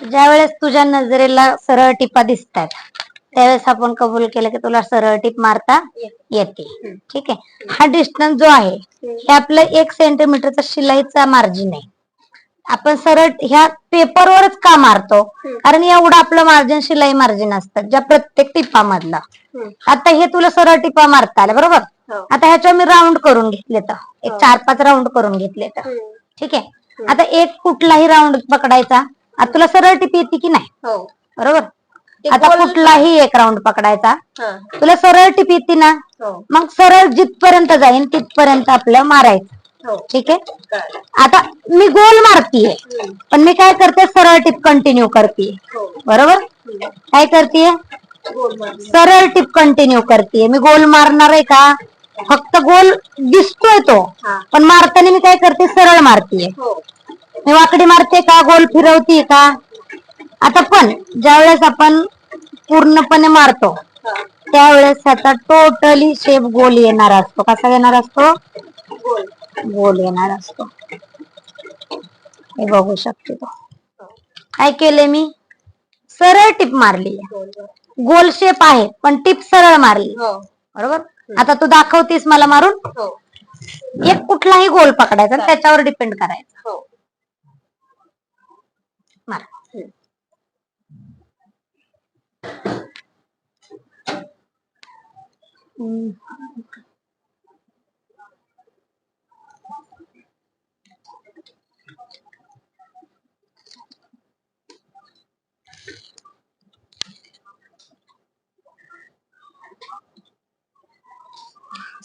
ज्या वेळेस तुझ्या नजरेला सरळ टिपा दिसतात त्यावेळेस आपण कबूल केलं की तुला सरळ टिप मारता येते. ठीक आहे? हा डिस्टन्स जो आहे हे आपलं एक सेंटीमीटरचा शिलाईचा मार्जिन आहे. आपण सरळ ह्या पेपरवरच का मारतो? कारण एवढं आपलं मार्जिन शिलाई मार्जिन असतं ज्या प्रत्येक टिपामधलं. आता हे तुला सरळ टिपा मारता आल्या बरोबर? आता ह्याच्यावर मी राऊंड करून घेतले तर एक चार पाच राऊंड करून घेतले तर. ठीक आहे? आता एक कुठलाही राऊंड पकडायचा आता तुला सरळ टिप येते की नाही? हो. बरोबर? आता गोल- कुठलाही एक राऊंड पकडायचा. हा. तुला सरळ टिप येते ना? हो. मग सरळ जिथपर्यंत जाईन तिथपर्यंत आपलं मारायचं. हो. ठीक आहे. आता मी गोल मारतीये. हम्म. पण मी काय करते? सरळ टिप कंटिन्यू करते हो. बरोबर? हम्म. काय करते गोल. सरळ टिप कंटिन्यू करते मी गोल मारणार आहे का? फक्त गोल दिसतोय तो. हा. पण मारताना मी काय करते? सरळ मारतीये. हो. मी वाकडी मारते का? गोल फिरवते का? आता पण ज्यावेळेस आपण पूर्णपणे मारतो हा. त्यावेळेस त्याचा टोटली शेप गोल येणार असतो. कसा येणार असतो? गोल येणार असतो. हे बघू शकते तो. हो. काय केले मी? सरळ टिप मारली. गोल शेप आहे पण टिप सरळ मारली. हो. बरोबर? आता तू दाखवतीस मला मारून. हो. एक कुठलाही गोल पकडायचा त्याच्यावर डिपेंड करायचं. हो मार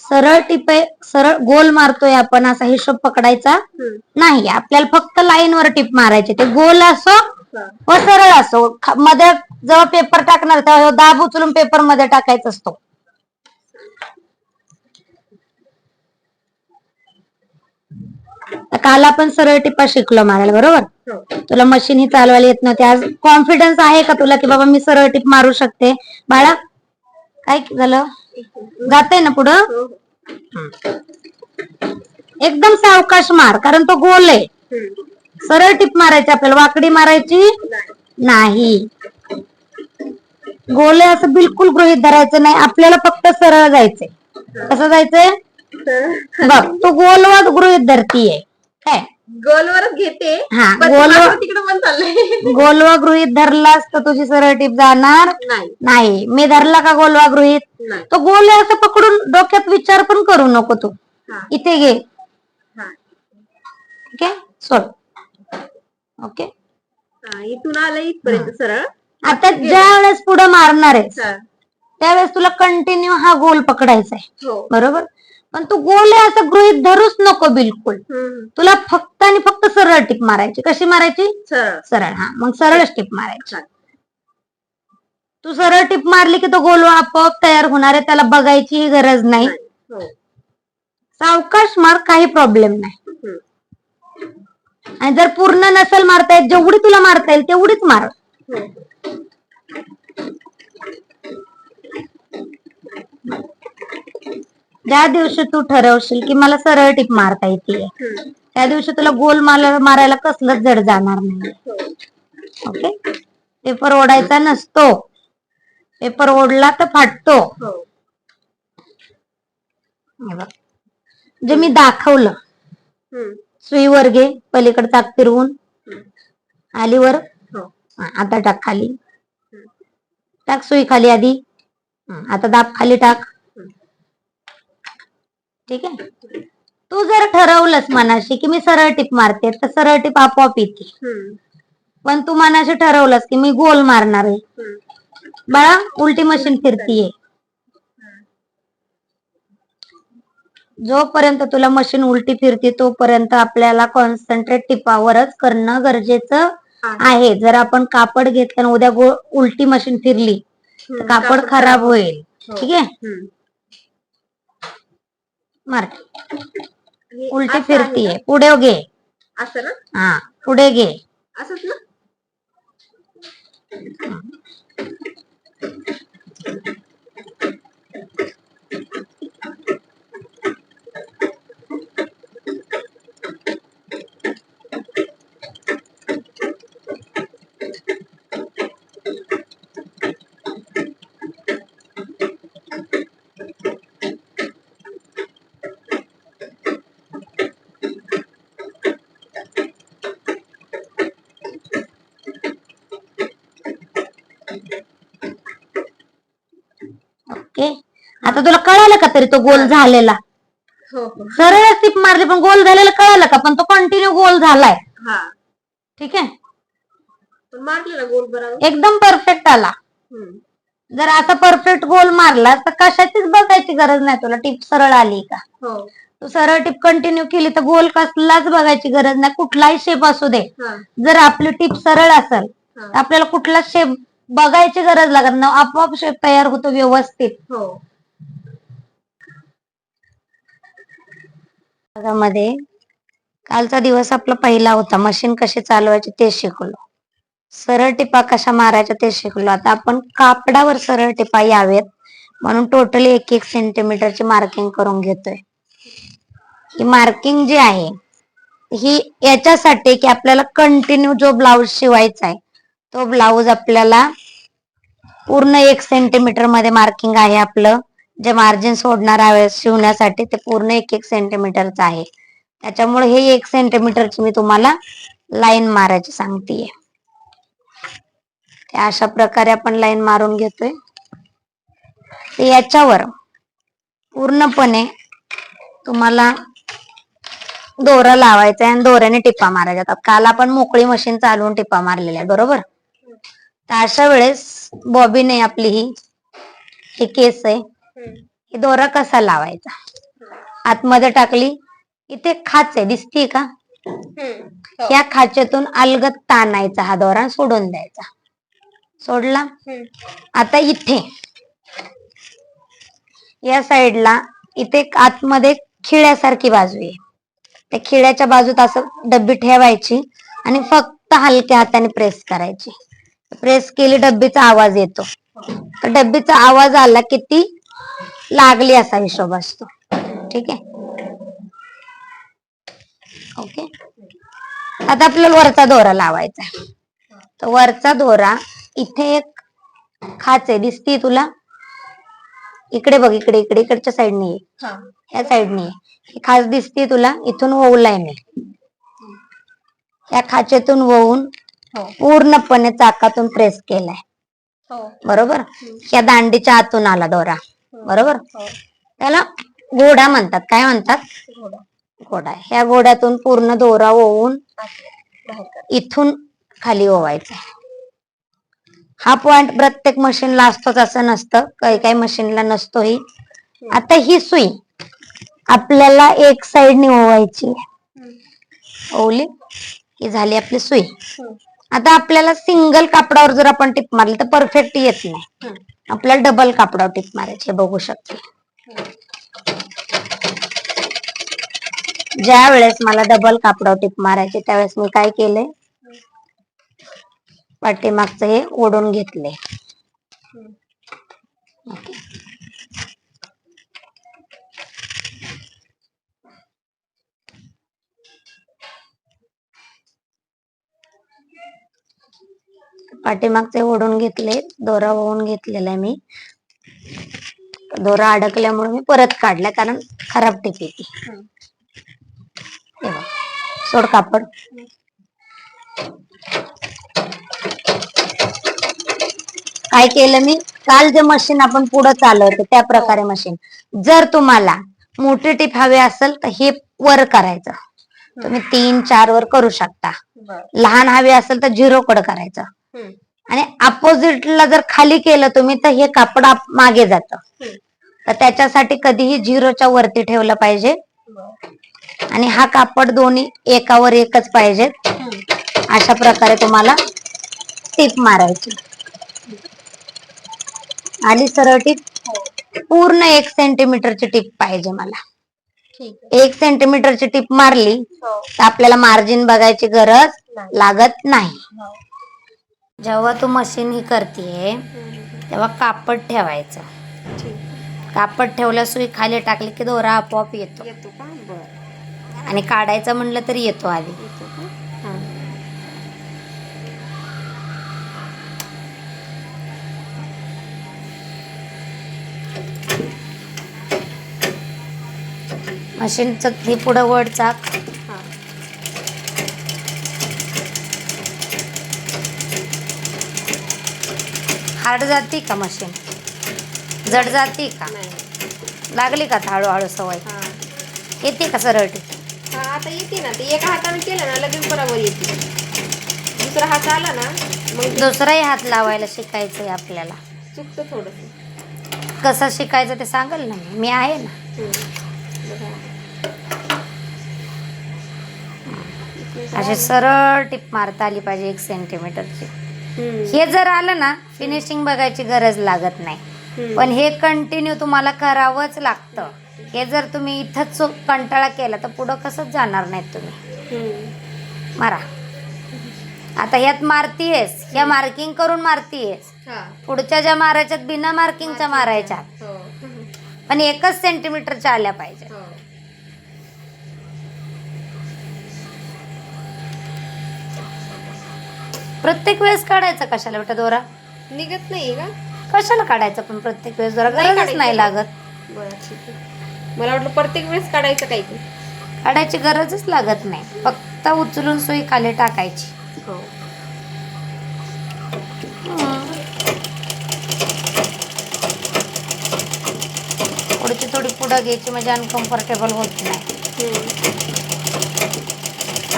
सरळ टिपे सरळ गोल मारतोय आपण असा हिशोब पकडायचा. नाही. आपल्याला फक्त लाईन वर टिप मारायची. ते गोल असो हा. व सरळ असो. मध्ये जेव्हा पेपर टाकणार तेव्हा दाब उचलून पेपरमध्ये टाकायचा असतो. काल आपण सरळ टिपा शिकलो मारायला बरोबर? हो. तुला मशीन ही चालवायला येत नव्हती. आज कॉन्फिडन्स आहे का तुला की बाबा मी सरळ टिप मारू शकते? बाळा काय झालं? जाते ना पुढं? हो. एकदम सावकाश मार कारण तो गोल आहे. सरळ टिप मारायची आपल्याला वाकडी मारायची नाही. नाही गोल आहे असं बिलकुल गृहित धरायचं नाही आपल्याला फक्त सरळ जायचंय. कसं जायचंय? बघ तू गोलवर गृहित धरतीये. काय? गोलवरच घेते हा, पण गोलवर- माझं तिकडं पण चाललंय. गोलवा गृहित धरलास तर तुझी सरळ टिप जाणार? नाही. नाही. मी धरला का गोलवा गृहित नाही. तो गोल आहे असं पकडून डोक्यात विचार पण करू नको तू. हा. इथे घे. हा. ओके? सोड. ओके? हा, इथून आलं इथपर्यंत सरळ. आता ज्या वेळेस पुढे मारणार आहेस हा. त्यावेळेस तुला कंटिन्यू हा गोल पकडायचा आहे. हो. बरोबर? पण तू गोल आहे असं गृहित धरूच नको बिलकुल. तुला फक्त आणि फक्त सरळ टिप मारायची. कशी मारायची? सरळ. हा. मग सरळच टिप मारायची. तू सरळ टिप मारली की तो गोल आपोआप तयार होणार आहे. त्याला बघायची गरज नाही. हो. सावकाश मार काही प्रॉब्लेम नाही. आणि जर पूर्ण नसेल मारता येत जेवढी तुला मारता येईल तेवढीच मार. ज्या दिवशी तू ठरवशील की मला सरळ टिप मारता येते. त्या दिवशी तुला गोल मार मारायला कसलंच जड जाणार नाही. हो ओके? पेपर ओढायचा नसतो. पेपर ओढला तर फाटतो. हो. जे मी दाखवलं. सुईवर घे पलीकडे ताक फिरवून. हम्म. आली वर हो. आता टाक खाली. टाक सुई खाली आधी. हं, आता दाब खाली टाक. ठीक आहे तू जर ठरवलंस मनाशी की मी सरळ टिप मारते तर सरळ टिप आपोआप येते. पण तू मनाशी ठरवलंस की मी गोल मारणार आहे. बाळा उलटी मशीन फिरतीये जोपर्यंत तुला मशीन उलटी फिरते तोपर्यंत आपल्याला कॉन्सन्ट्रेट टिपावरच करणं गरजेचं आहे जर आपण कापड घेतलं उद्या उलटी मशीन फिरली तर. कापड खराब होईल हो. ठीक आहे हम्म. मार. आणि उलटी फिरतीये. पुढे घे? असं ना? हा पुढे घे. असंच ना ओके आता तुला कळालं का तरी तो गोल झालेला? हो हो. सरळ टिप मारली पण गोल झालेला कळालं का? पण तो कंटिन्यू गोल झालाय. हा. ठीक आहे? पण मारले ना गोल बरोबर? एकदम परफेक्ट आला. हम्म. जर आता परफेक्ट गोल मारला तर कशाचीच बघायची गरज नाही तुला. टिप सरळ आली का? हो. तू सरळ टिप कंटिन्यू केली तर गोल कसलाच बघायची गरज नाही. कुठलाही शेप असू दे. हा. जर आपली टिप सरळ असेल हा. तर आपल्याला कुठला शेप बघायची गरज लागत नाही. आपोआप शेप तयार होतो व्यवस्थित. हो. भागामध्ये कालचा दिवस आपला पहिला होता. मशीन कशी चालवायची ते शिकलो. सरळ टिपा कशा मारायच्या ते शिकलो. आता आपण कापडावर सरळ टिपा यावेत. म्हणून टोटली एक एक सेंटीमीटरची मार्किंग करून घेतोय. ही मार्किंग जी आहे ही याच्यासाठी की आपल्याला कंटिन्यू जो ब्लाऊज शिवायचा आहे तो ब्लाऊज आपल्याला पूर्ण एक सेंटीमीटरमध्ये मार्किंग आहे आपलं. जे मार्जिन सोडणार आहे शिवण्यासाठी ते पूर्ण एक एक सेंटीमीटरचं आहे. त्याच्यामुळे हे एक सेंटीमीटरची मी तुम्हाला लाईन मारायची सांगतेय. ते अशा प्रकारे आपण लाईन मारून घेतोय. ते याच्यावर पूर्णपणे तुम्हाला दोरा लावायचा आणि दोऱ्याने टिप्पा मारायच्या आता काल आपण मोकळी मशीन चालवून टिपा मारलेल्या बरोबर? तर अशा वेळेस बॉबीने आपली ही ही केस आहे. दोरा कसा लावायचा? आतमध्ये टाकली इथे खाच आहे दिसतीये का? या खाचेतून अलगत ताणायचा हा दोरा सोडून द्यायचा. सोडला? आता इथे. या साईडला इथे आतमध्ये खिळ्यासारखी बाजू आहे. त्या खिळ्याच्या बाजूत असं डब्बी ठेवायची आणि फक्त हलक्या हाताने प्रेस करायची. प्रेस केली डब्बीचा आवाज येतो. तर डब्बीचा आवाज आला की ती लागली असा हिशोब असतो. ठीक आहे? ओके? आता आपल्याला वरचा दोरा लावायचा. तर वरचा दोरा इथे एक खाच आहे. दिसतीये तुला? इकडे बघ इकडे इकडे इकडच्या साईडने ये. ह्या साईडने ये. ही खाच दिसतीये तुला? इथून ओवलाय मी या खाचेतून वळून हो. पूर्णपणे चाकातून प्रेस केलाय. हो. बरोबर? या दांडीच्या आतून आला दोरा. बरोबर? हो. त्याला घोडा म्हणतात. काय म्हणतात? घोडा ह्या घोड्यातून पूर्ण दोरा ओवून. इथून खाली ओवायचा. हा पॉइंट प्रत्येक मशीनला असतोच असं नसतं. काही काही मशीनला नसतोही. आता ही सुई आपल्याला एक साइडने ओवायची. ओवली. ही झाली आपली सुई. आता आपल्याला सिंगल कापडावर जर आपण टिप मारली तर परफेक्ट येत नाही. आपल्याला डबल कापडावर टिप मारायची हे बघू शकते. ज्या वेळेस मला डबल कापडावर टिप मारायची त्यावेळेस मी काय केले पाठीमागचं हे ओढून घेतले ओके. पाठीमागचे ओढून घेतले दोरा ओढून घेतलेला आहे मी. दोरा अडकल्यामुळे मी परत काढला कारण खराब टिप येते. बघ. सोड कापड. काय केलं मी? काल जे मशीन आपण पुढे चालवतो त्या प्रकारे मशीन जर तुम्हाला मोठी टीप हवी असेल तर हे वर करायचं. तुम्ही तीन चार वर करू शकता. लहान हवी असेल तर झिरो कड करायचं. आणि अपोजिटला जर खाली केलं तुम्ही तर हे कापड मागे जातं. तर त्याच्यासाठी कधीही झिरोच्या वरती ठेवलं पाहिजे. आणि हा कापड दोन्ही एकावर एकच पाहिजेत. अशा प्रकारे तुम्हाला टीप मारायची. आणि सरळ टीप हो. पूर्ण एक सेंटीमीटरची टीप पाहिजे मला. एक सेंटीमीटरची टीप मारली हो. तर आपल्याला मार्जिन बघायची गरज. लागत नाही. हो. जेव्हा तू मशीन ही करते. तेव्हा कापड ठेवायचं. कापड ठेवल्या सुई खाली टाकली की दोरा आपोआप येतो आणि काढायचं म्हणलं तरी येतो आधी. मशीनचं हे पुढं वर चाक हार्ड जाते का मशीन? जड जाती का? लागली का आता हळूहळू सवय? हा. येते का सरळ टीप हा आता येते ना. ते एका हाताने केलं ना लगेच बरोबर येते. दुसरा हात आला ना मग दुसराही हात लावायला शिकायचंय आपल्याला. चुकतं थोडंसं. कसं शिकायचं ते सांगाल ना मी? मी आहे ना. अशी सरळ टीप मारता आली पाहिजे एक सेंटीमीटरची. हे जर आलं ना फिनिशिंग बघायची गरज लागत नाही. पण हे कंटिन्यू तुम्हाला करावंच लागतं. हे जर तुम्ही इथंच कंटाळा केला तर पुढं कसंच जाणार नाहीत तुम्ही. मारा. आता ह्यात मारतीयेस ह्या मार्किंग करून मारतीयेस हा. पुढच्या ज्या मारायच्यात बिना मार्किंगच्या मारायच्या. हो. पण एकच सेंटीमीटरच्या आल्या पाहिजे प्रत्येक वेळेस काढायचं कशाला बेटा दोरा? निघत नाही का? कशाला काढायचं पण प्रत्येक वेळेस दोरा? नाही गरजच काढायचं. नाही लागत. बरं ठीक आहे. मला वाटलं प्रत्येक वेळेस काढायचं काही काढायची गरजच लागत नाही. फक्त उचलून सुई खाली टाकायची. हो. पुढची थोडी पुढं घ्यायची म्हणजे अनकम्फर्टेबल होत नाही. हम्म.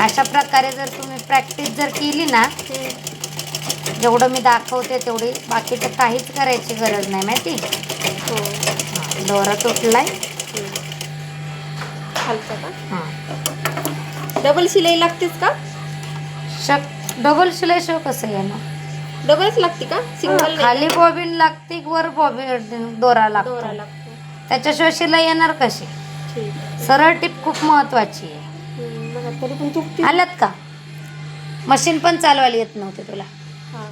अशा प्रकारे जर तुम्ही प्रॅक्टिस जर केली ना. जेवढं मी दाखवते तेवढी बाकीचं काहीच करायची गरज नाही माहिती? हो. दोरा तुटलाय. डबल शिलाई लागतेच का? शक डबल शिलाई शिव कसं येणार डबलच लागते का? सिंगल खाली बॉबिन लागते वर बॉबिन दोरा लागतो? दोरा लागतो. त्याच्याशिवाय शिलाई येणार कशी. सरळ टीप खूप महत्वाची आहे. तरी पण का? मशीन पण चालवायला येत नव्हते तुला. हा.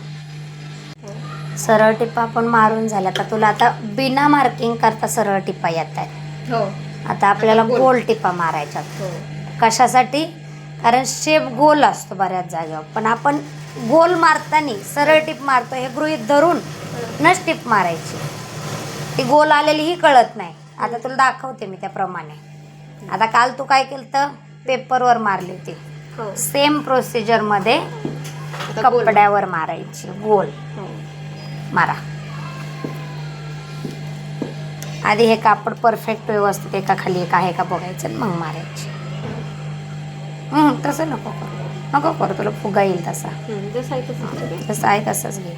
हो. सरळ टिप्पा आपण मारून झाल्या. आता तुला आता बिना मार्किंग करता सरळ टिप्पा येत आहेत. हो. आता आपल्याला गोल. गोल टिप्पा मारायच्यात हो. कशासाठी? कारण शेप गोल असतो बऱ्याच जागेवर. पण आपण गोल मारताना सरळ टिप मारतो. हे गृहीत धरून नच टिप मारायची. ती गोल आलेली ही कळत नाही. आता तुला दाखवते मी त्याप्रमाणे. आता काल तू काय केलं तर पेपरवर मारली होती हो. सेम प्रोसिजरमध्ये आता गोल. कपड्यावर मारायची गोल. हो. मारा. आधी हे कापड परफेक्ट व्यवस्थित एका खाली एक आहे का बघायचं आणि मग मारायची. तसं नको करू. नको करू तुला फुगा येईल तसा. हम्म, जसं आहे तसंच ठीक आहे. तसं आहे तसंच घे.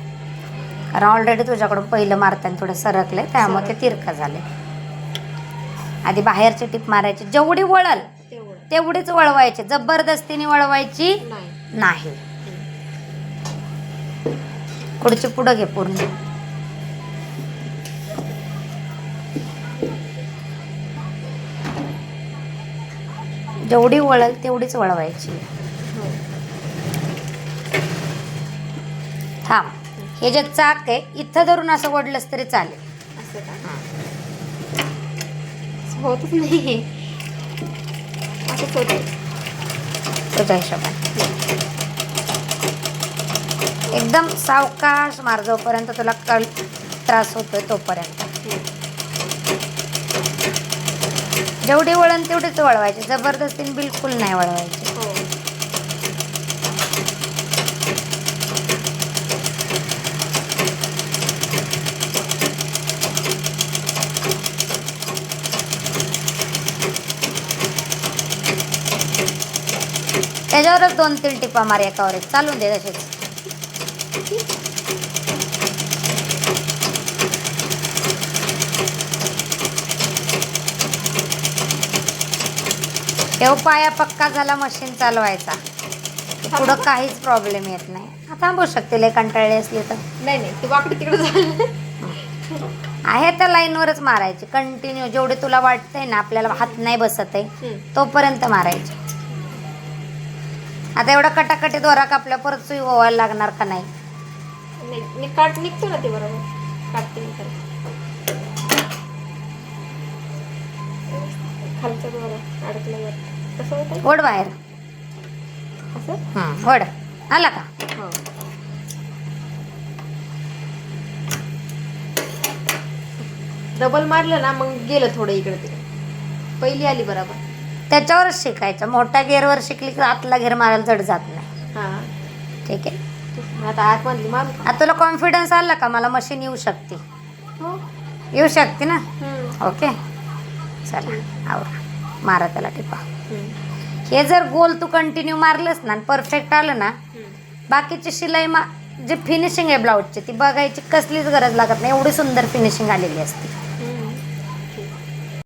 कारण ऑलरेडी तुझ्याकडून पहिलं मारताना थोडं सरकले त्यामुळे ते तिरकं झाले आधी बाहेरची टीप मारायची जेवढी वळल तेवढीच वळवायची. जबरदस्तीने वळवायची नाही. नाही. पुढची पुढं घे पूर्ण. जेवढी वळल तेवढीच वळवायची. हो. थांब. हे जे चाक आहे इथं धरून असं ओढलंस तरी चालेल. असं का? असं होतच नाही. असंच तुझ्या हिशोबाने एकदम सावकाश मार जोपर्यंत तुला कळ त्रास होतोय तोपर्यंत. जेवढी वळण तेवढीच वळवायची. जबरदस्तीने बिलकुल नाही वळवायची. त्याच्यावरच दोन तीन टिपा मार एकावर एक. चालून दे तसेच. ठेव पाया पक्का झाला मशीन चालवायचा. पुढं काहीच प्रॉब्लेम येत नाही. थांबू शकते लय कंटाळली असली तर. नाही नाही ते वाकडे तिकडे आहे त्या लाईनवरच मारायची. कंटिन्यू जेवढे तुला वाटतंय ना आपल्याला हात नाही बसत आहे. तोपर्यंत मारायची. आता एवढा कटाकटी दोरा कापल्या परत सुई व्हायला लागणार का नाही? काट निघतो ना ते बरोबर. काटते मी त्याला खालचं बघा अडकल्यावर कसं होतं ओढ बाहेर. असं? हं, ओढ. आला का? हो. डबल मारलं ना मग गेलं थोडं इकडे तिकडे. पहिली आली बरोबर. त्याच्यावरच शिकायचं. मोठ्या गेअरवर शिकली की आतला गेअर मारायला जड जात नाही. हां. ठीक आहे. आता आतमधली मारू का? आता तुला कॉन्फिडन्स आला का? मला मशीन येऊ शकते. हो. येऊ शकते ना? हम्म, ओके. चला आवरा. मारा त्याला टिपा. हम्म, हे जर गोल तू कंटिन्यू मारलंस ना परफेक्ट आलं ना हम्म. बाकीची शिलाई मा जे फिनिशिंग आहे ब्लाऊजची ती बघायची कसलीच गरज लागत नाही. एवढी सुंदर फिनिशिंग आलेली असते.